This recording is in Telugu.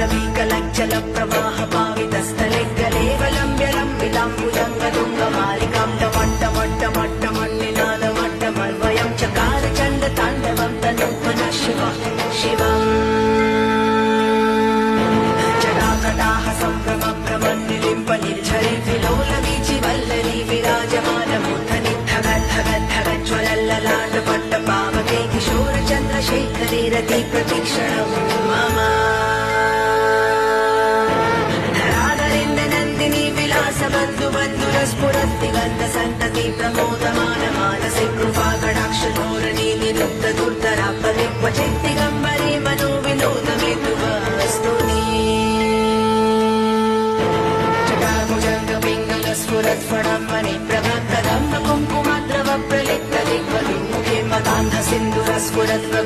తాండవీకలజ్జల ప్రవాహ పావితస్థలే గలేవలంబ్యలం విలాంబుజంగదుంగమాలికాం టమట్ట మట్ట మట్ట మన్నినాద మట్ట మర్వయం చకార చండ తాండవం తనుమన శివ శివం జటాకటాహ సంభ్రమ భ్రమన్నిలింప నిర్ఝరి విలోల వీచి విరాజమాన పట్ట పావకే కిశోర ప్రతిక్షణం రసమందు మద్దుర స్ఫురత్తి గంధ సంతతి ప్రమోదమాన మానస కృపాకటాక్ష ధోరణి నిరుద్ధ దుర్ధరాప దిక్వ శక్తి గంబరి మనో వినోద మేతువస్తుని చటాకుజంగ పింగళ స్ఫురత్ ఫణమ్మని ప్రభంగ దమ్మ కుంకుమ ద్రవ ప్రలిప్త దిగ్వ సింధుర స్ఫురత్వ